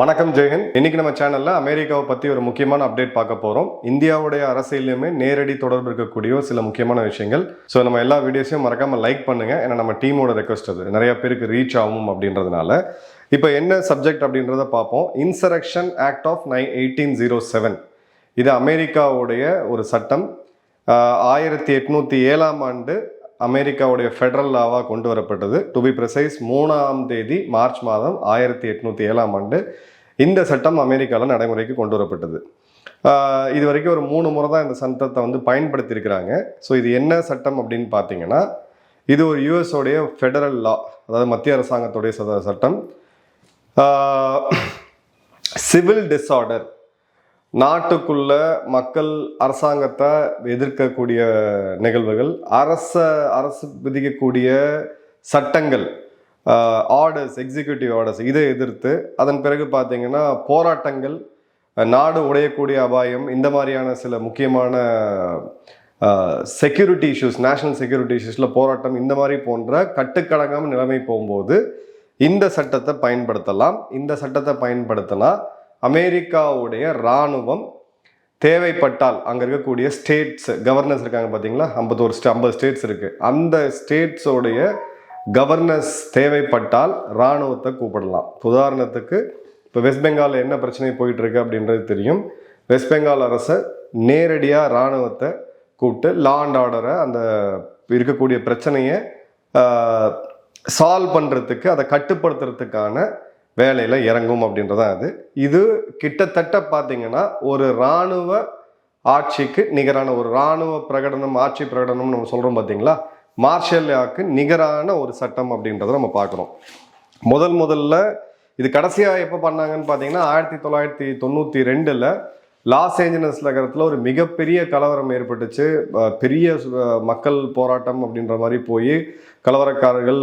வணக்கம் ஜெயஹிந்த். இன்னைக்கு நம்ம சேனல்ல அமெரிக்காவை பத்தி ஒரு முக்கியமான அப்டேட் பார்க்க போறோம். இந்தியாவுடைய அரசியலுமே நேரடி தொடர்பு இருக்கக்கூடிய சில முக்கியமான விஷயங்கள். ஸோ நம்ம எல்லா வீடியோஸையும் மறக்காம லைக் பண்ணுங்க. ஏன்னா நம்ம டீமோட ரெக்வஸ்ட் அது. நிறைய பேருக்கு ரீச் ஆகும் அப்படின்றதுனால. இப்போ என்ன சப்ஜெக்ட் அப்படின்றத பார்ப்போம். இன்சரக்ஷன் ஆக்ட் ஆஃப் நை எயிட்டீன் ஜீரோ செவன் இது அமெரிக்காவுடைய ஒரு சட்டம். ஆயிரத்தி எட்நூத்தி ஏழாம் ஆண்டு அமெரிக்காவுடைய ஃபெடரல் லாவாக கொண்டு வரப்பட்டது. டு பி ப்ரிசைஸ் மூணாம் தேதி மார்ச் மாதம் ஆயிரத்தி எட்நூற்றி ஏழாம் ஆண்டு இந்த சட்டம் அமெரிக்காவில் நடைமுறைக்கு கொண்டு வரப்பட்டது. இது வரைக்கும் ஒரு மூணு முறை தான் இந்த சட்டத்தை வந்து பயன்படுத்தியிருக்கிறாங்க. ஸோ இது என்ன சட்டம் அப்படின்னு பார்த்தீங்கன்னா இது ஒரு US ஃபெடரல் லா அதாவது மத்திய அரசாங்கத்துடைய சட்டம். சிவில் டிஸார்டர் நாட்டுக்குள்ள மக்கள் அரசாங்கத்தை எதிர்க்கக்கூடிய நிகழ்வுகள் அரச அரசு விதிக்கக்கூடிய சட்டங்கள் ஆர்டர்ஸ் எக்ஸிக்யூட்டிவ் ஆர்டர்ஸ் இதை எதிர்த்து அதன் பிறகு பார்த்தீங்கன்னா போராட்டங்கள் நாடு உடையக்கூடிய அபாயம் இந்த மாதிரியான சில முக்கியமான செக்யூரிட்டி இஷ்யூஸ் நேஷனல் செக்யூரிட்டி இஷ்யூஸில் போராட்டம் இந்த மாதிரி போன்ற கட்டுக்கடங்காமல் நிலைமை போகும்போது இந்த சட்டத்தை பயன்படுத்தலாம். இந்த சட்டத்தை பயன்படுத்தினா அமெரிக்காவுடைய இராணுவம் தேவைப்பட்டால் அங்கே இருக்கக்கூடிய ஸ்டேட்ஸ் கவர்னர்ஸ் இருக்காங்க பார்த்தீங்களா ஐம்பத்தோரு ஸ்டே ஐம்பது ஸ்டேட்ஸ் இருக்குது அந்த ஸ்டேட்ஸோடைய கவர்னர்ஸ் தேவைப்பட்டால் இராணுவத்தை கூப்பிடலாம். உதாரணத்துக்கு இப்போ வெஸ்ட் பெங்காலில் என்ன பிரச்சனை போயிட்டுருக்கு அப்படின்றது தெரியும். வெஸ்ட் பெங்கால் அரசை நேரடியாக இராணுவத்தை கூப்பிட்டு லா அண்ட் ஆர்டரை அந்த இருக்கக்கூடிய பிரச்சனையை சால்வ் பண்ணுறதுக்கு அதை கட்டுப்படுத்துறதுக்கான வேலையில் இறங்கும் அப்படின்றதான் அது. இது கிட்டத்தட்ட பார்த்தீங்கன்னா ஒரு இராணுவ ஆட்சிக்கு நிகரான ஒரு இராணுவ பிரகடனம் ஆட்சி பிரகடனம் நம்ம சொல்கிறோம் பார்த்தீங்களா மார்ஷல் லாக்கு நிகரான ஒரு சட்டம் அப்படின்றத நம்ம பார்க்குறோம் முதல் முதல்ல இது கடைசியாக எப்போ பண்ணாங்கன்னு பார்த்தீங்கன்னா ஆயிரத்தி தொள்ளாயிரத்தி தொண்ணூற்றி ரெண்டில் லாஸ் ஏஞ்சலஸ் நகரத்தில் ஒரு மிகப்பெரிய கலவரம் ஏற்பட்டுச்சு. பெரிய மக்கள் போராட்டம் அப்படின்ற மாதிரி போய் கலவரக்காரர்கள்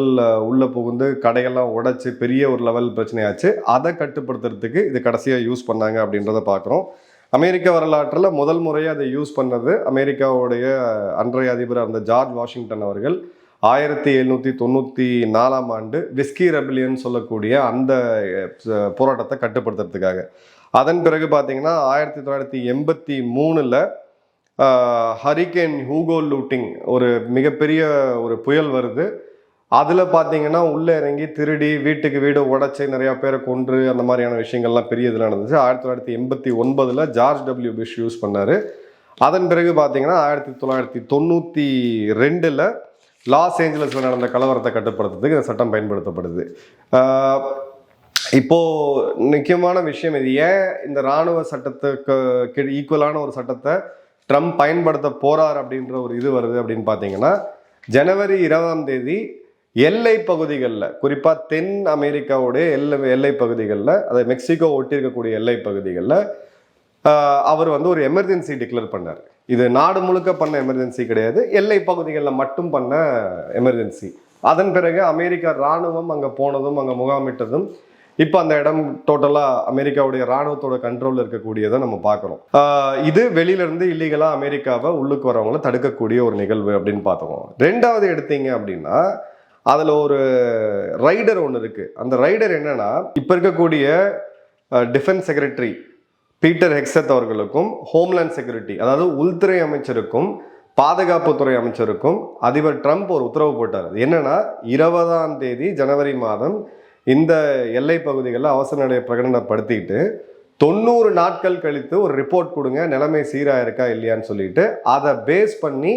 உள்ளே புகுந்து கடையெல்லாம் உடைச்சி பெரிய ஒரு லெவல் பிரச்சனையாச்சு. அதை கட்டுப்படுத்துறதுக்கு இது கடைசியாக யூஸ் பண்ணாங்க அப்படின்றத பார்க்குறோம் அமெரிக்க வரலாற்றில் முதல் முறையாக அதை யூஸ் பண்ணது அமெரிக்காவுடைய அன்றைய அதிபர் அந்த ஜார்ஜ் வாஷிங்டன் அவர்கள். ஆயிரத்தி எழுநூற்றி தொண்ணூற்றி நாலாம் ஆண்டு விஸ்கி ரெபிலியன் சொல்லக்கூடிய அந்த போராட்டத்தை கட்டுப்படுத்துறதுக்காக. அதன் பிறகு பார்த்தீங்கன்னா ஆயிரத்தி தொள்ளாயிரத்தி எண்பத்தி மூணில் ஹரிகேன் ஹூகோ லூட்டிங் ஒரு மிகப்பெரிய ஒரு புயல் வருது. அதில் பார்த்தீங்கன்னா உள்ளே இறங்கி திருடி வீட்டுக்கு வீடு உடச்சி நிறையா பேரை கொன்று அந்த மாதிரியான விஷயங்கள்லாம் பெரிய இதில் நடந்துச்சு. ஆயிரத்தி தொள்ளாயிரத்தி எண்பத்தி ஒன்பதில் ஜார்ஜ் டபிள்யூ பிஷ் யூஸ் பண்ணார். அதன் பிறகு பார்த்தீங்கன்னா ஆயிரத்தி தொள்ளாயிரத்தி தொண்ணூற்றி ரெண்டில் லாஸ் ஏஞ்சலஸில் நடந்த கலவரத்தை கட்டுப்படுத்துறதுக்கு இந்த சட்டம் பயன்படுத்தப்படுது. இப்போ முக்கியமான விஷயம் இது. ஏன் இந்த ராணுவ சட்டத்துக்கு ஈக்குவலான ஒரு சட்டத்தை ட்ரம்ப் பயன்படுத்த போறார் அப்படின்ற ஒரு இது வருது அப்படின்னு பார்த்தீங்கன்னா ஜனவரி இருபதாம் தேதி எல்லை பகுதிகளில் குறிப்பாக தென் அமெரிக்காவுடைய எல்லை எல்லை பகுதிகளில் அதை மெக்சிகோ ஒட்டி இருக்கக்கூடிய எல்லை பகுதிகளில் அவர் வந்து ஒரு எமர்ஜென்சி டிக்ளேர் பண்ணார். இது நாடு முழுக்க பண்ண எமர்ஜென்சி கிடையாது எல்லை பகுதிகளில் மட்டும் பண்ண எமர்ஜென்சி அதன் பிறகு அமெரிக்கா ராணுவம் அங்கே போனதும் அங்கே முகாமிட்டதும் இப்போ அந்த இடம் டோட்டலாக அமெரிக்காவுடைய ராணுவத்தோட கண்ட்ரோலில் இருக்கக்கூடியதை நம்ம பார்க்குறோம். இது வெளியிலேருந்து இல்லீகலாக அமெரிக்காவை உள்ளுக்கு வரவங்களை தடுக்கக்கூடிய ஒரு நிகழ்வு அப்படின்னு பார்த்தோம் ரெண்டாவது எடுத்தீங்க அப்படின்னா அதில் ஒரு ரைடர் ஒன்று இருக்குது அந்த ரைடர் என்னென்னா இப்போ இருக்கக்கூடிய டிஃபென்ஸ் செக்ரட்டரி பீட்டர் ஹெக்ஸத் அவர்களுக்கும் ஹோம்லேண்ட் செக்யூரிட்டி அதாவது உள்துறை அமைச்சருக்கும் பாதுகாப்புத்துறை அமைச்சருக்கும் அதிபர் ட்ரம்ப் ஒரு உத்தரவு போட்டார். அது என்னன்னா இருபதாம் தேதி ஜனவரி மாதம் இந்த எல்லை பகுதிகளில் அவசர நிலையை பிரகடனப்படுத்திக்கிட்டு தொண்ணூறு நாட்கள் கழித்து ஒரு ரிப்போர்ட் கொடுங்க நிலைமை சீராக இருக்கா இல்லையான்னு சொல்லிட்டு அதை பேஸ் பண்ணி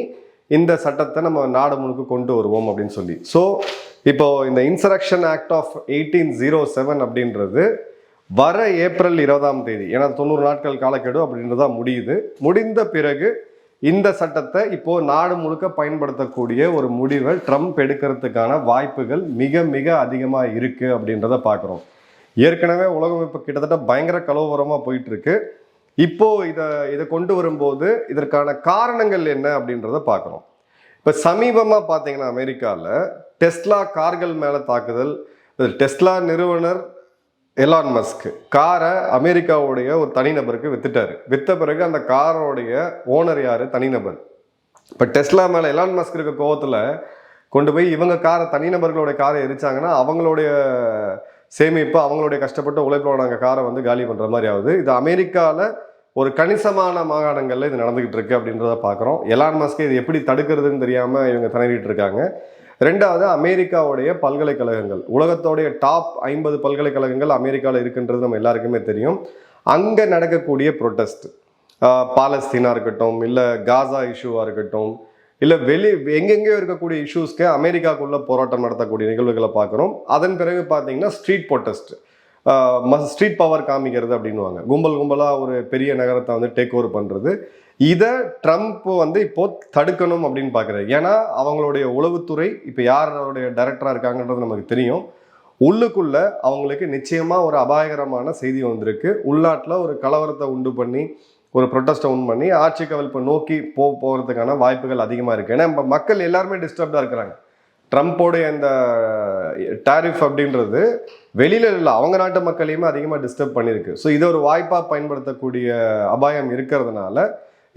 இந்த சட்டத்தை நம்ம நாடு முழுக்க கொண்டு வருவோம் அப்படின்னு சொல்லி. ஸோ இப்போ இந்த insurrection act of eighteen zero seven அப்படின்றது வர ஏப்ரல் இருபதாம் தேதி ஏன்னா தொண்ணூறு நாட்கள் காலக்கெடு அப்படின்றதா முடியுது. முடிந்த பிறகு இந்த சட்டத்தை இப்போ நாடு முழுக்க பயன்படுத்தக்கூடிய ஒரு முடிவை ட்ரம்ப் எடுக்கிறதுக்கான வாய்ப்புகள் மிக மிக அதிகமாக இருக்கு அப்படின்றத பார்க்குறோம் ஏற்கனவே உலகம் இப்போ கிட்டத்தட்ட பயங்கர கலவரமாக போயிட்டு இருக்கு இப்போ இதை இதை கொண்டு வரும்போது இதற்கான காரணங்கள் என்ன அப்படின்றத பார்க்குறோம் இப்போ சமீபமாக பார்த்தீங்கன்னா அமெரிக்காவில் டெஸ்லா கார்கள் மேலே தாக்குதல் டெஸ்லா நிறுவனர் எலான் மஸ்க் காரை அமெரிக்காவுடைய ஒரு தனிநபருக்கு வித்துட்டாரு. வித்த பிறகு அந்த காரோடைய ஓனர் யாரு? தனிநபர். இப்போ டெஸ்லா மேலே எலான் மஸ்க் இருக்க கோவத்தில் கொண்டு போய் இவங்க காரை தனிநபர்களுடைய காரை எரிச்சாங்கன்னா அவங்களுடைய சேமிப்பு அவங்களுடைய கஷ்டப்பட்ட உழைப்பில் நாங்கள் காரை வந்து காலி பண்ணுற மாதிரி ஆகுது. இது அமெரிக்காவில் ஒரு கணிசமான மாகாணங்களில் இது நடந்துக்கிட்டு இருக்கு அப்படின்றத பார்க்குறோம் எலான் மஸ்கே இது எப்படி தடுக்கிறதுன்னு தெரியாமல் இவங்க திணறிட்டு இருக்காங்க. ரெண்டாவது அமெரிக்காவுடைய பல்கலைக்கழகங்கள். உலகத்தோடைய டாப் ஐம்பது பல்கலைக்கழகங்கள் அமெரிக்காவில் இருக்குன்றது நம்ம எல்லாருக்குமே தெரியும். அங்கே நடக்கக்கூடிய ப்ரொட்டஸ்ட் பாலஸ்தீனாக இருக்கட்டும் இல்லை காசா இஷ்யூவாக இருக்கட்டும் இல்லை வெளி எங்கெங்கேயோ இருக்கக்கூடிய இஷ்யூஸ்க்கு அமெரிக்காக்குள்ளே போராட்டம் நடத்தக்கூடிய நிகழ்வுகளை பார்க்குறோம். அதன் பிறகு பார்த்தீங்கன்னா ஸ்ட்ரீட் ப்ரொட்டஸ்ட் ஸ்ட்ரீட் பவர் காமிக்கிறது அப்படின்னுவாங்க. கும்பல் கும்பலாக ஒரு பெரிய நகரத்தை வந்து டேக் ஓவர் பண்ணுறது இதை ட்ரம்ப் வந்து இப்போ தடுக்கணும் அப்படின்னு பார்க்குறாரு ஏன்னா அவங்களுடைய உளவுத்துறை இப்போ யாருடைய டைரக்டராக இருக்காங்கன்றது நமக்கு தெரியும். உள்ளுக்குள்ள அவங்களுக்கு நிச்சயமாக ஒரு அபாயகரமான செய்தி வந்திருக்கு. உள்நாட்டில் ஒரு கலவரத்தை உண்டு பண்ணி ஒரு ப்ரொட்டஸ்ட்டை உண்டு பண்ணி ஆட்சி கவிழ்ப்பை நோக்கி போ போகிறதுக்கான வாய்ப்புகள் அதிகமாக இருக்குது ஏன்னா இப்போ மக்கள் எல்லாருமே டிஸ்டர்ப்டாக இருக்கிறாங்க. ட்ரம்ப்போடைய அந்த டாரிஃப் அப்படின்றது வெளியில இல்லை. அவங்க நாட்டு மக்களையுமே அதிகமாக டிஸ்டர்ப் பண்ணியிருக்கு. ஸோ இது ஒரு வாய்ப்பாக பயன்படுத்தக்கூடிய அபாயம் இருக்கிறதுனால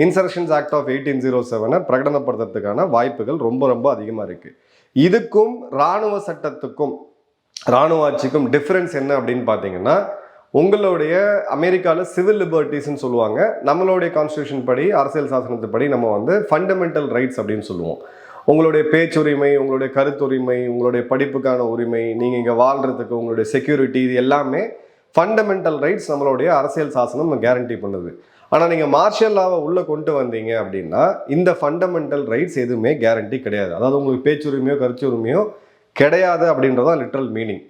insurrections act of eighteen zero செவனை பிரகடனப்படுத்துறதுக்கான வாய்ப்புகள் ரொம்ப ரொம்ப அதிகமாக இருக்குது இதுக்கும் இராணுவ சட்டத்துக்கும் இராணுவ ஆட்சிக்கும் டிஃப்ரென்ஸ் என்ன அப்படின்னு பார்த்தீங்கன்னா உங்களுடைய அமெரிக்காவில் சிவில் லிபர்ட்டிஸ்ன்னு சொல்லுவாங்க. நம்மளுடைய கான்ஸ்டியூஷன் படி அரசியல் சாசனத்துப்படி நம்ம வந்து ஃபண்டமெண்டல் ரைட்ஸ் அப்படின்னு சொல்லுவோம். உங்களுடைய பேச்சுரிமை உங்களுடைய கருத்துரிமை உங்களுடைய படிப்புக்கான உரிமை நீங்கள் இங்கே வாழ்கிறதுக்கு உங்களுடைய செக்யூரிட்டி இது எல்லாமே ஃபண்டமெண்டல் ரைட்ஸ் நம்மளுடைய அரசியல் சாசனம் கேரண்டி பண்ணுது. ஆனால் நீங்கள் மார்ஷியல் லாவை உள்ளே கொண்டு வந்தீங்க அப்படின்னா இந்த ஃபண்டமெண்டல் ரைட்ஸ் எதுவுமே கேரண்டி கிடையாது. அதாவது உங்களுக்கு பேச்சுரிமையோ கருத்துரிமையோ கிடையாது அப்படின்றதான் லிட்ரல் மீனிங்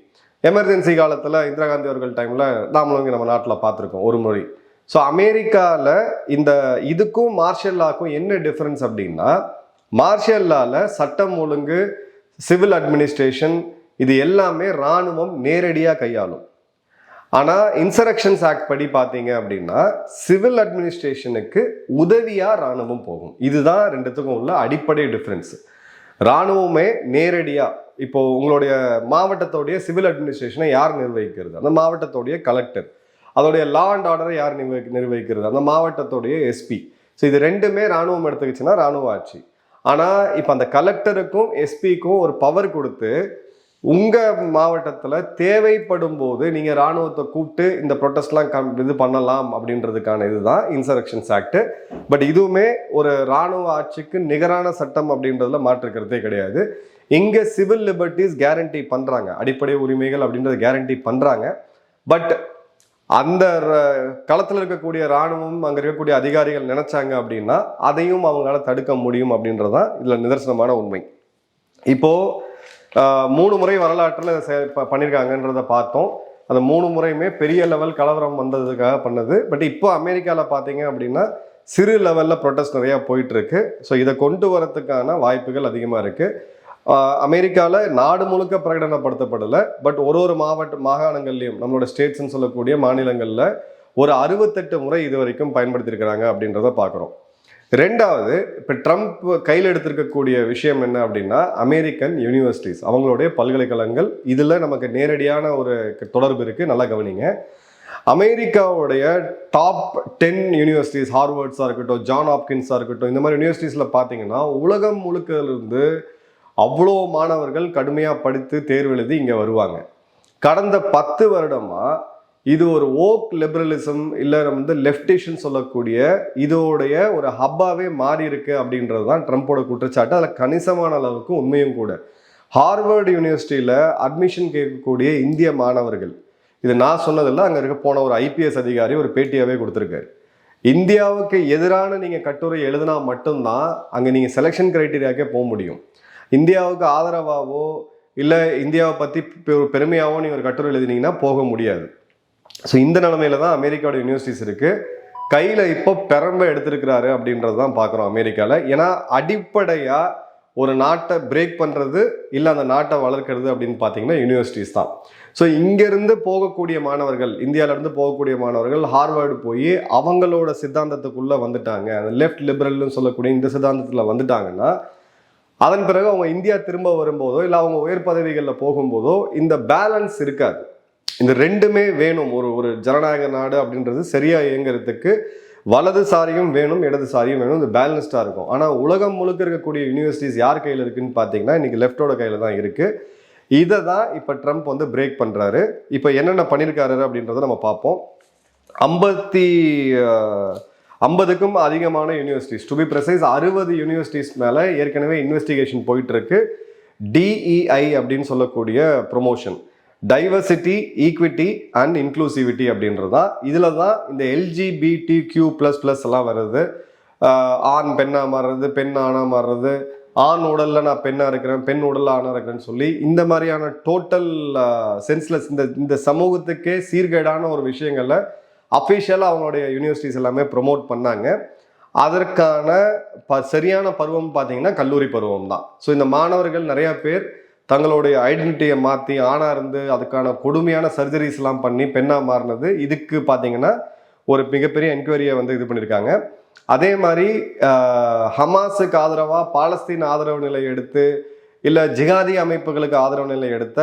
எமர்ஜென்சி காலத்தில் இந்திரா காந்தி அவர்கள் டைமில் நாமளும் இங்கே நம்ம நாட்டில் பார்த்துருக்கோம் ஒரு முறை ஸோ அமெரிக்காவில் இந்த இதுக்கும் மார்ஷியல் லாக்கும் என்ன டிஃப்ரென்ஸ் அப்படின்னா மார்ஷியல் லால சட்டம் ஒழுங்கு சிவில் அட்மினிஸ்ட்ரேஷன் இது எல்லாமே இராணுவம் நேரடியாக கையாளும். ஆனால் இன்சரக்ஷன்ஸ் ஆக்ட் படி பார்த்தீங்க அப்படின்னா சிவில் அட்மினிஸ்ட்ரேஷனுக்கு உதவியாக இராணுவம் போகும். இதுதான் ரெண்டுத்துக்கும் உள்ள அடிப்படை டிஃப்ரென்ஸ் இராணுவமே நேரடியாக இப்போ உங்களுடைய மாவட்டத்தோடைய சிவில் அட்மினிஸ்ட்ரேஷனை யார் நிர்வகிக்கிறது? அந்த மாவட்டத்தோடைய கலெக்டர் அதோடைய லா அண்ட் ஆர்டரை யார் நிர்வகி நிர்வகிக்கிறது? அந்த மாவட்டத்தோடைய எஸ்பி ஸோ இது ரெண்டுமே ராணுவம் எடுத்துக்கிச்சுன்னா ராணுவ ஆட்சி. ஆனால் இப்போ அந்த கலெக்டருக்கும் எஸ்பிக்கும் ஒரு பவர் கொடுத்து உங்கள் மாவட்டத்தில் தேவைப்படும் போது நீங்கள் ராணுவத்தை கூப்பிட்டு இந்த ப்ரொட்டஸ்ட்லாம் கம் இது பண்ணலாம் அப்படின்றதுக்கான இதுதான் இன்சரக்ஷன்ஸ் ஆக்ட் பட் இதுவுமே ஒரு ராணுவ ஆட்சிக்கு நிகரான சட்டம் அப்படின்றதுல மாற்றுக்கிறதே கிடையாது. இங்கே சிவில் லிபர்ட்டிஸ் கேரண்டி பண்ணுறாங்க அடிப்படை உரிமைகள் அப்படின்றத கேரண்டி பண்ணுறாங்க பட் அந்த களத்தில் இருக்கக்கூடிய ராணுவம் அங்கே இருக்கக்கூடிய அதிகாரிகள் நினைச்சாங்க அப்படின்னா அதையும் அவங்களால தடுக்க முடியும் அப்படின்றதான் இதில் நிதர்சனமான உண்மை. இப்போ மூணு முறை வரலாற்றில் பண்ணியிருக்காங்கன்றதை ப- பார்த்தோம். அந்த மூணு முறையுமே பெரிய லெவல் கலவரம் வந்ததுக்காக பண்ணது. பட் இப்போ அமெரிக்காவில் பார்த்தீங்க அப்படின்னா சிறு லெவலில் ப்ரொட்டஸ்ட் நிறையா போயிட்டு இருக்கு. ஸோ இதை கொண்டு வரத்துக்கான வாய்ப்புகள் அதிகமாக இருக்குது அமெரிக்காவில் நாடு முழுக்க பிரகடனப்படுத்தப்படலை பட் ஒரு ஒரு மாவட்ட மாகாணங்கள்லையும் நம்மளோட ஸ்டேட்ஸ்னு சொல்லக்கூடிய மாநிலங்களில் ஒரு அறுபத்தெட்டு முறை இது வரைக்கும் பயன்படுத்தியிருக்கிறாங்க அப்படின்றத பார்க்குறோம் ரெண்டாவது இப்போ ட்ரம்ப் கையில் எடுத்திருக்கக்கூடிய விஷயம் என்ன அப்படின்னா அமெரிக்கன் யூனிவர்சிட்டிஸ் அவங்களுடைய பல்கலைக்கழகங்கள் இதில் நமக்கு நேரடியான ஒரு தொடர்பு இருக்குது நல்லா கவனிங்க. அமெரிக்காவுடைய டாப் டென் யூனிவர்சிட்டிஸ் ஹார்வர்ட்ஸாக இருக்கட்டும் ஜான் ஆப்கின்ஸாக இருக்கட்டும் இந்த மாதிரி யூனிவர்சிட்டிஸில் பார்த்தீங்கன்னா உலகம் முழுக்க அவ்வளோ மாணவர்கள் கடுமையாக படித்து தேர்வு எழுதி இங்கே வருவாங்க. கடந்த பத்து வருடமாக இது ஒரு ஓக் லிபரலிசம் இல்லை வந்து லெஃப்டிஷன் சொல்லக்கூடிய இதோடைய ஒரு ஹப்பாவே மாறி இருக்கு அப்படின்றது தான் ட்ரம்ப்போட குற்றச்சாட்டு. அதில் கணிசமான அளவுக்கு உண்மையும் கூட. ஹார்வர்டு யூனிவர்சிட்டியில் அட்மிஷன் கேட்கக்கூடிய இந்திய மாணவர்கள். இது நான் சொன்னதில்ல அங்கே இருக்க போன ஒரு ஐபிஎஸ் அதிகாரி ஒரு பேட்டியாகவே கொடுத்துருக்காரு. இந்தியாவுக்கு எதிரான நீங்கள் கட்டுரை எழுதினா மட்டும்தான் அங்கே நீங்கள் செலெக்ஷன் கிரைட்டீரியாக்கே போக முடியும். இந்தியாவுக்கு ஆதரவாகவோ இல்லை இந்தியாவை பற்றி பெருமையாகவோ நீங்கள் ஒரு கட்டுரை எழுதினீங்கன்னா போக முடியாது. ஸோ இந்த நிலமையில தான் அமெரிக்காவோட யூனிவர்சிட்டிஸ் இருக்குது கையில் இப்போ பெரம்ப எடுத்திருக்கிறாரு அப்படின்றது தான் பார்க்குறோம் அமெரிக்காவில் ஏன்னா அடிப்படையாக ஒரு நாட்டை பிரேக் பண்ணுறது இல்லை அந்த நாட்டை வளர்க்கறது அப்படின்னு பார்த்தீங்கன்னா யூனிவர்சிட்டிஸ் தான். ஸோ இங்கேருந்து போகக்கூடிய மாணவர்கள் இந்தியாவிலேருந்து போகக்கூடிய மாணவர்கள் ஹார்வர்டு போய் அவங்களோட சித்தாந்தத்துக்குள்ளே வந்துட்டாங்க. அந்த லெஃப்ட் லிபரல்னு சொல்லக்கூடிய இந்த சித்தாந்தத்தில் வந்துட்டாங்கன்னா அதன் பிறகு அவங்க இந்தியா திரும்ப வரும்போதோ இல்லை அவங்க உயர் பதவிகளில் போகும்போதோ இந்த பேலன்ஸ் இருக்காது. இந்த ரெண்டுமே வேணும். ஒரு ஒரு ஜனநாயக நாடு அப்படின்றது சரியாக இயங்குறதுக்கு வலதுசாரியும் வேணும் இடதுசாரியும் வேணும். இது பேலன்ஸ்டாக இருக்கும். ஆனால் உலகம் முழுக்க இருக்கக்கூடிய யூனிவர்சிட்டிஸ் யார் கையில் இருக்குன்னு பார்த்தீங்கன்னா இன்றைக்கி லெஃப்டோட கையில் தான் இருக்குது இதை தான் இப்போ ட்ரம்ப் வந்து பிரேக் பண்ணுறாரு இப்போ என்னென்ன பண்ணியிருக்காரு அப்படின்றத நம்ம பார்ப்போம். ஐம்பத்தி ஐம்பதுக்கும் அதிகமான யூனிவர்சிட்டிஸ் டு பி ப்ரெசைஸ் அறுபது யூனிவர்சிட்டிஸ் மேலே ஏற்கனவே இன்வெஸ்டிகேஷன் போயிட்டுருக்கு. டிஇஐ அப்படின்னு சொல்லக்கூடிய promotion diversity equity and inclusivity அப்படின்றது. தான் இதில் தான் இந்த எல்ஜிபிடி கியூ ப்ளஸ் ப்ளஸ் எல்லாம் வருது. ஆண் பெண்ணாக மாறுறது பெண் ஆணாக மாறுறது. ஆண் உடலில் நான் பெண்ணாக இருக்கிறேன் பெண் உடலில் ஆணாக இருக்கிறேன்னு சொல்லி இந்த மாதிரியான டோட்டல் சென்ஸ்லெஸ் இந்த இந்த சமூகத்துக்கே சீர்கேடான ஒரு விஷயங்களை அஃபிஷியலாக அவங்களுடைய யூனிவர்சிட்டிஸ் எல்லாமே ப்ரொமோட் பண்ணாங்க. அதற்கான ப சரியான பருவம் பார்த்தீங்கன்னா கல்லூரி பருவம் தான். ஸோ இந்த மாணவர்கள் நிறையா பேர் தங்களுடைய ஐடென்டிட்டியை மாற்றி ஆணாக இருந்து அதுக்கான கொடுமையான சர்ஜரிஸ் எல்லாம் பண்ணி பெண்ணாக மாறினது. இதுக்கு பார்த்தீங்கன்னா ஒரு மிகப்பெரிய என்கொயரியை வந்து இது பண்ணியிருக்காங்க. அதே மாதிரி ஹமாஸுக்கு ஆதரவாக பாலஸ்தீன் ஆதரவு நிலை எடுத்து இல்லை ஜிகாதி அமைப்புகளுக்கு ஆதரவு நிலை எடுத்த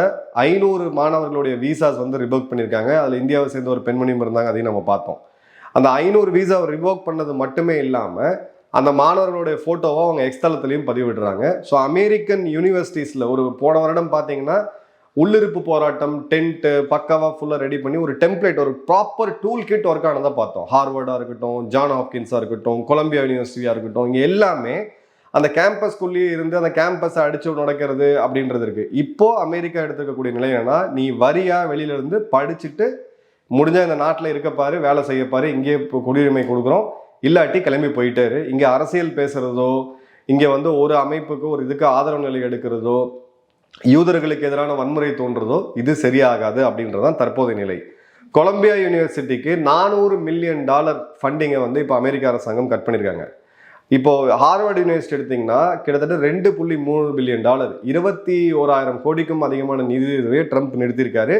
ஐநூறு மாணவர்களுடைய விசாஸ் வந்து ரிவோக் பண்ணியிருக்காங்க. அதில் இந்தியாவை சேர்ந்த ஒரு பெண்மணியும் இருந்தாங்க. அதையும் நம்ம பார்த்தோம். அந்த ஐநூறு விசா ரிவோக் பண்ணது மட்டுமே இல்லாமல் அந்த மாணவர்களுடைய ஃபோட்டோவை அவங்க எக்ஸ்தலத்துலேயும் பதிவிடுறாங்க. ஸோ அமெரிக்கன் யூனிவர்சிட்டிஸில் ஒரு போன வருடம் பார்த்தீங்கன்னா உள்ளிருப்பு போராட்டம் டென்ட்டு பக்காவாக ஃபுல்லாக ரெடி பண்ணி ஒரு டெம்ப்ளேட் ஒரு ப்ராப்பர் டூல் கிட் ஒர்க் ஆனதை பார்த்தோம். ஹார்வர்டாக இருக்கட்டும் ஜான் ஹாப்கின்ஸாக இருக்கட்டும் கொலம்பியா யூனிவர்சிட்டியாக இருக்கட்டும் இங்கே எல்லாமே அந்த கேம்பஸ்க்குள்ளேயே இருந்து அந்த கேம்பஸை அடிச்சு நடக்கிறது அப்படின்றது இருக்கு. இப்போ அமெரிக்கா எடுத்துக்கக்கூடிய நிலை என்னன்னா நீ வரியா வெளியில இருந்து படிச்சுட்டு முடிஞ்ச இந்த நாட்டில் இருக்கப்பாரு வேலை செய்யப்பாரு இங்கே இப்போ குடியுரிமை கொடுக்குறோம். இல்லாட்டி கிளம்பி போயிட்டாரு. இங்கே அரசியல் பேசுறதோ இங்கே வந்து ஒரு அமைப்புக்கு ஒரு இதுக்கு ஆதரவு நிலை எடுக்கிறதோ யூதர்களுக்கு எதிரான வன்முறை தோன்றதோ இது சரியாகாது அப்படின்றதான் தற்போதைய நிலை. கொலம்பியா யூனிவர்சிட்டிக்கு நானூறு மில்லியன் டாலர் ஃபண்டிங்கை வந்து இப்போ அமெரிக்க அரசாங்கம் கட் பண்ணியிருக்காங்க இப்போ ஹார்வர்ட் யூனிவர்சிட்டி எடுத்தீங்கன்னா கிட்டத்தட்ட ரெண்டு புள்ளி மூணு பில்லியன் டாலர் இருபத்தி ஓராயிரம் கோடிக்கும் அதிகமான நிதி இதுவே ட்ரம்ப் நிறுத்தியிருக்காரு.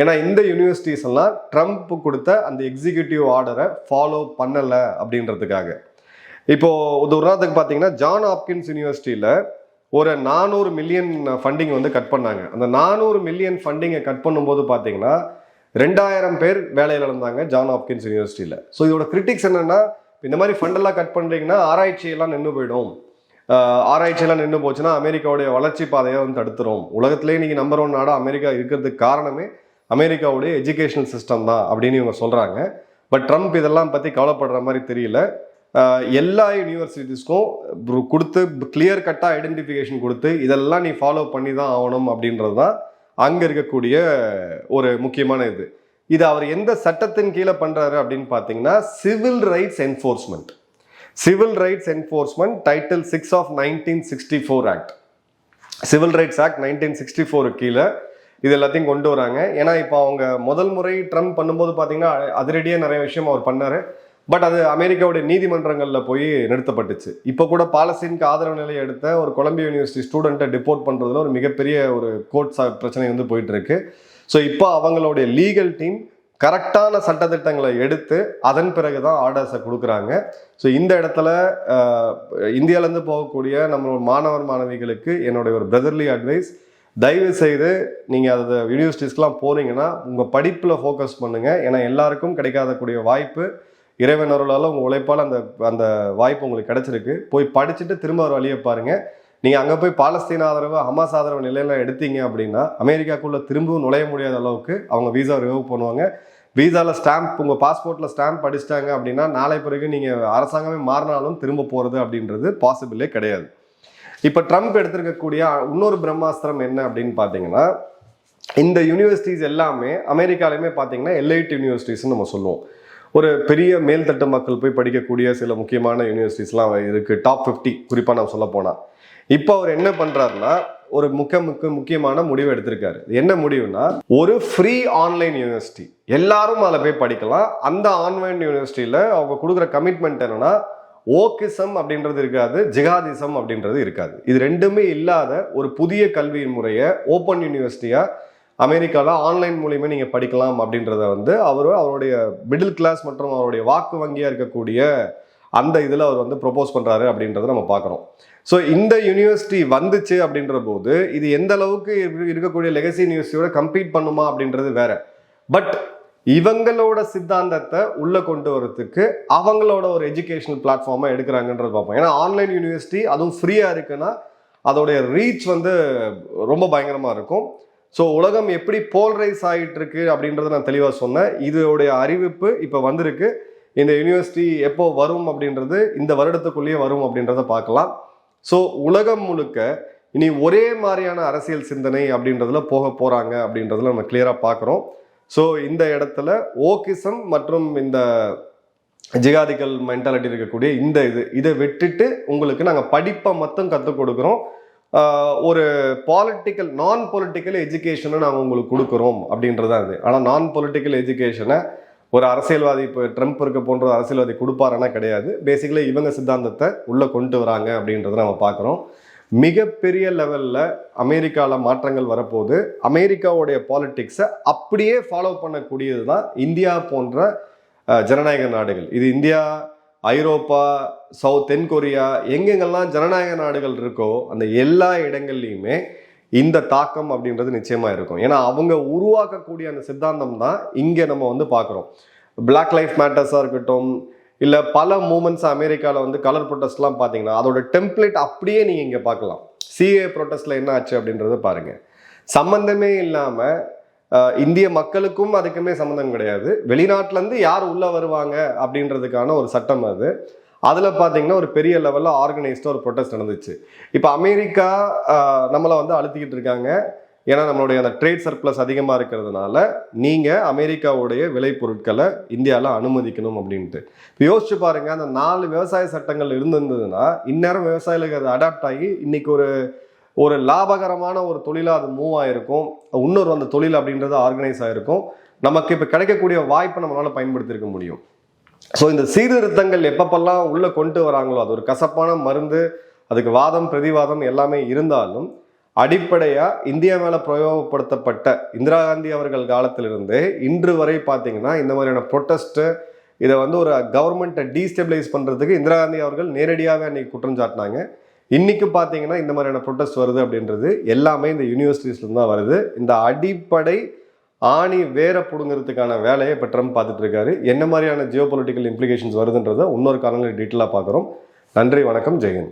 ஏன்னா இந்த யூனிவர்சிட்டிஸ் எல்லாம் ட்ரம்ப் கொடுத்த அந்த எக்ஸிக்யூட்டிவ் ஆர்டரை ஃபாலோ பண்ணலை அப்படின்றதுக்காக. இப்போ ஒரு உதாரணத்துக்கு பார்த்தீங்கன்னா ஜான் ஆப்கின்ஸ் யூனிவர்சிட்டியில் ஒரு நானூறு மில்லியன் ஃபண்டிங் வந்து கட் பண்ணாங்க. அந்த நானூறு மில்லியன் ஃபண்டிங்கை கட் பண்ணும்போது பார்த்தீங்கன்னா ரெண்டாயிரம் பேர் வேலையில் இருந்தாங்க ஜான் ஆப்கின்ஸ் யூனிவர்சிட்டியில் ஸோ இதோட கிரிட்டிக்ஸ் என்னென்னா இந்த மாதிரி ஃபண்டெல்லாம் கட் பண்ணுறீங்கன்னா ஆராய்ச்சியெல்லாம் நின்று போயிடும். ஆராய்ச்சியெல்லாம் நின்று போச்சுன்னா அமெரிக்காவுடைய வளர்ச்சி பாதையை வந்து தடுத்துரும். உலகத்திலே இன்னைக்கு நம்பர் ஒன் நாடாக அமெரிக்கா இருக்கிறதுக்கு காரணமே அமெரிக்காவுடைய எஜுகேஷனல் சிஸ்டம் தான் அப்படின்னு இவங்க சொல்கிறாங்க பட் ட்ரம்ப் இதெல்லாம் பற்றி கவலைப்படுற மாதிரி தெரியல. எல்லா யூனிவர்சிட்டிஸ்க்கும் கொடுத்து கிளியர் கட்டாக ஐடென்டிஃபிகேஷன் கொடுத்து இதெல்லாம் நீ ஃபாலோ பண்ணி தான் ஆகணும் அப்படின்றது தான் அங்கே இருக்கக்கூடிய ஒரு முக்கியமான இது. இது அவர் எந்த சட்டத்தின் கீழே பண்றாரு அப்படின்னு பார்த்தீங்கன்னா civil rights enforcement civil rights enforcement title six of nineteen sixty four act civil rights act nineteen sixty four கீழே இது எல்லாத்தையும் கொண்டு வராங்க. ஏன்னா இப்போ அவங்க முதல் முறை ட்ரம்ப் பண்ணும்போது பார்த்தீங்கன்னா அதிரடியாக நிறைய விஷயம் அவர் பண்ணார். பட் அது அமெரிக்காவுடைய நீதிமன்றங்களில் போய் நிறுத்தப்பட்டுச்சு. இப்போ கூட பாலஸ்தீனுக்கு ஆதரவு நிலையை எடுத்த ஒரு கொலம்பியா யூனிவர்சிட்டி ஸ்டூடெண்ட்டை டிப்போர்ட் பண்ணுறதுல ஒரு மிகப்பெரிய ஒரு கோர்ட் பிரச்சனை வந்து போயிட்டு இருக்கு. ஸோ இப்போ அவங்களுடைய லீகல் டீம் கரெக்டான சட்டத்திட்டங்களை எடுத்து அதன் பிறகு தான் ஆர்டர்ஸை கொடுக்குறாங்க. ஸோ இந்த இடத்துல இந்தியாவிலேருந்து போகக்கூடிய நம்ம மாணவர் மாணவிகளுக்கு என்னுடைய ஒரு பிரதர்லி அட்வைஸ் தயவு செய்து நீங்கள் அது யூனிவர்சிட்டிஸ்க்கெலாம் போனீங்கன்னா உங்கள் படிப்பில் ஃபோக்கஸ் பண்ணுங்கள் ஏன்னா எல்லாருக்கும் கிடைக்காதக்கூடிய வாய்ப்பு இறைவன் அருளால் உங்கள் உழைப்பால் அந்த அந்த வாய்ப்பு உங்களுக்கு கிடச்சிருக்கு. போய் படிச்சுட்டு திரும்ப ஒரு வழியை பாருங்கள் நீங்கள் அங்கே போய் பாலஸ்தீன் ஆதரவு ஹமாஸ் ஆதரவு நிலையில எடுத்தீங்க அப்படின்னா அமெரிக்காக்குள்ளே திரும்பவும் நுழைய முடியாத அளவுக்கு அவங்க வீசா ரிவ் பண்ணுவாங்க. வீசாவில் ஸ்டாம்ப் உங்கள் பாஸ்போர்ட்டில் ஸ்டாம்ப் அடிச்சிட்டாங்க அப்படின்னா நாளை பிறகு நீங்கள் அரசாங்கமே மாறினாலும் திரும்ப போகிறது அப்படின்றது பாசிபிளே கிடையாது. இப்போ ட்ரம்ப் எடுத்திருக்கக்கூடிய இன்னொரு பிரம்மாஸ்திரம் என்ன அப்படின்னு பார்த்தீங்கன்னா இந்த யூனிவர்சிட்டிஸ் எல்லாமே அமெரிக்காலையுமே பார்த்தீங்கன்னா எல்ஐடி யூனிவர்சிட்டிஸ்ன்னு நம்ம சொல்லுவோம். ஒரு பெரிய மேல்தட்டு மக்கள் போய் படிக்கக்கூடிய சில முக்கியமான யூனிவர்சிட்டிஸ்லாம் இருக்குது டாப் ஃபிஃப்டி குறிப்பாக நம்ம சொல்ல போனால் இப்போ அவர் என்ன பண்ணுறாருன்னா ஒரு முக்கிய முக்கிய முக்கியமான முடிவு எடுத்திருக்காரு. என்ன முடிவுனா ஒரு ஃப்ரீ ஆன்லைன் யூனிவர்சிட்டி எல்லாரும் அதில் போய் படிக்கலாம். அந்த ஆன்லைன் யூனிவர்சிட்டியில் அவங்க கொடுக்குற கமிட்மெண்ட் என்னன்னா ஓக்கிசம் அப்படின்றது இருக்காது ஜிகாதிசம் அப்படின்றது இருக்காது. இது ரெண்டுமே இல்லாத ஒரு புதிய கல்வி முறையை ஓப்பன் யூனிவர்சிட்டியாக அமெரிக்காவில் ஆன்லைன் மூலியமே நீங்கள் படிக்கலாம் அப்படின்றத வந்து அவர் அவருடைய மிடில் கிளாஸ் மற்றும் அவருடைய வாக்கு வங்கியாக இருக்கக்கூடிய அந்த இதில் அவர் வந்து ப்ரொப்போஸ் பண்ணுறாரு அப்படின்றத நம்ம பார்க்குறோம். ஸோ இந்த யூனிவர்சிட்டி வந்துச்சு அப்படின்ற போது இது எந்த அளவுக்கு இருக்கக்கூடிய லெகசி யூனிவர்சிட்டியோட கம்பீட் பண்ணுமா அப்படின்றது வேற. பட் இவங்களோட சித்தாந்தத்தை உள்ளே கொண்டு வரத்துக்கு அவங்களோட ஒரு எஜுகேஷனல் பிளாட்ஃபார்மா எடுக்கிறாங்கன்றது பார்ப்போம். ஏன்னா ஆன்லைன் யூனிவர்சிட்டி அதுவும் ஃப்ரீயாக இருக்குன்னா அதோடைய ரீச் வந்து ரொம்ப பயங்கரமாக இருக்கும். ஸோ உலகம் எப்படி போல்ரைஸ் ஆகிட்டு இருக்கு அப்படின்றத நான் தெளிவாக சொன்னேன். இதோடைய அறிவிப்பு இப்போ வந்திருக்கு. இந்த யூனிவர்சிட்டி எப்போ வரும் அப்படின்றது இந்த வருடத்துக்குள்ளேயே வரும் அப்படின்றத பார்க்கலாம். ஸோ உலகம் முழுக்க இனி ஒரே மாதிரியான அரசியல் சிந்தனை அப்படின்றதுல போக போகிறாங்க அப்படின்றதுல நம்ம கிளியராக பார்க்குறோம். ஸோ இந்த இடத்துல ஓகிசம் மற்றும் இந்த ஜிகாதிக்கல் மென்டாலிட்டி இருக்கக்கூடிய இந்த இது இதை விட்டுட்டு உங்களுக்கு நாங்கள் படிப்பை மட்டும் கற்றுக் கொடுக்குறோம். ஒரு பாலிட்டிக்கல் நான் பொலிட்டிக்கல் எஜுகேஷனை நாங்கள் உங்களுக்கு கொடுக்குறோம் அப்படின்றது இது. ஆனால் நான் பொலிட்டிக்கல் எஜுகேஷனை ஒரு அரசியல்வாதி இப்போ ட்ரம்ப் இருக்க போன்ற ஒரு அரசியல்வாதி கொடுப்பாருன்னா கிடையாது. பேசிக்கலி இவங்க சித்தாந்தத்தை உள்ளே கொண்டு வராங்க அப்படின்றத நம்ம பார்க்குறோம். மிகப்பெரிய லெவலில் அமெரிக்காவில் மாற்றங்கள் வரப்போது அமெரிக்காவுடைய பாலிட்டிக்ஸை அப்படியே ஃபாலோ பண்ணக்கூடியது தான் இந்தியா போன்ற ஜனநாயக நாடுகள். இது இந்தியா ஐரோப்பா சவுத் தென் கொரியா எங்கெங்கெல்லாம் ஜனநாயக நாடுகள் இருக்கோ அந்த எல்லா இடங்கள்லையுமே இந்த தாக்கம் அப்படின்றது நிச்சயமாக இருக்கும். ஏன்னா அவங்க உருவாக்கக்கூடிய அந்த சித்தாந்தம் தான் இங்கே நம்ம வந்து பார்க்குறோம். பிளாக் லைஃப் மேட்டர்ஸாக இருக்கட்டும் இல்லை பல மூமெண்ட்ஸ் அமெரிக்காவில் வந்து கலர் ப்ரொட்டஸ்ட்லாம் பார்த்தீங்கன்னா அதோட டெம்ப்ளேட் அப்படியே நீங்கள் இங்கே பார்க்கலாம். சிஏ ப்ரொட்டஸ்ட்டில் என்ன ஆச்சு அப்படின்றத பாருங்கள் சம்மந்தமே இல்லாமல் இந்திய மக்களுக்கும் அதுக்குமே சம்மந்தம் கிடையாது. வெளிநாட்டிலேருந்து யார் உள்ளே வருவாங்க அப்படின்றதுக்கான ஒரு சட்டம் அது. அதில் பார்த்தீங்கன்னா ஒரு பெரிய லெவலில் ஆர்கனைஸ்டாக ஒரு ப்ரொட்டஸ்ட் நடந்துச்சு. இப்போ அமெரிக்கா நம்மளை வந்து அழுத்திக்கிட்டு இருக்காங்க. ஏன்னா நம்மளுடைய அந்த ட்ரேட் சர்ப்ளஸ் அதிகமாக இருக்கிறதுனால நீங்கள் அமெரிக்காவுடைய விளைபொருட்களை இந்தியாவில் அனுமதிக்கணும் அப்படின்ட்டு. இப்போ யோசிச்சு பாருங்கள் அந்த நாலு விவசாய சட்டங்கள் இருந்திருந்ததுன்னா இந்நேரம் விவசாயிகளுக்கு அது அடாப்ட் ஆகி இன்னைக்கு ஒரு ஒரு லாபகரமான ஒரு தொழிலாக அது மூவ் ஆகிருக்கும் இன்னொரு அந்த தொழில் அப்படின்றது ஆர்கனைஸ் ஆகிருக்கும் நமக்கு இப்போ கிடைக்கக்கூடிய வாய்ப்பை நம்மளால் பயன்படுத்தியிருக்க முடியும். ஸோ இந்த சீர்திருத்தங்கள் எப்பப்பெல்லாம் உள்ளே கொண்டு வராங்களோ அது ஒரு கசப்பான மருந்து அதுக்கு வாதம் பிரதிவாதம் எல்லாமே இருந்தாலும் அடிப்படையாக இந்தியா மேலே பிரயோகப்படுத்தப்பட்ட இந்திரா காந்தி அவர்கள் காலத்திலிருந்து இன்று வரை பார்த்தீங்கன்னா இந்த மாதிரியான ப்ரொட்டஸ்ட்டு இதை வந்து ஒரு கவர்மெண்ட்டை டீஸ்டெபிளைஸ் பண்ணுறதுக்கு இந்திரா காந்தி அவர்கள் நேரடியாகவே அன்றைக்கி குற்றம் சாட்டினாங்க. இன்னைக்கு பார்த்தீங்கன்னா இந்த மாதிரியான ப்ரொட்டஸ்ட் வருது அப்படின்றது எல்லாமே இந்த யூனிவர்சிட்டிஸ்லேருந்து தான் வருது. இந்த அடிப்படை ஆணி வேற புடுங்கிறதுக்கான வேலையை இப்போ ட்ரம்ப் பார்த்துட்டு இருக்காரு. என்ன மாதிரியான ஜியோ பொலிட்டிக்கல் இம்ப்ளிகேஷன்ஸ் வருதுன்றதை இன்னொரு காலங்களில் டீட்டெயிலாக பார்க்குறோம். நன்றி வணக்கம் ஜெயந்த்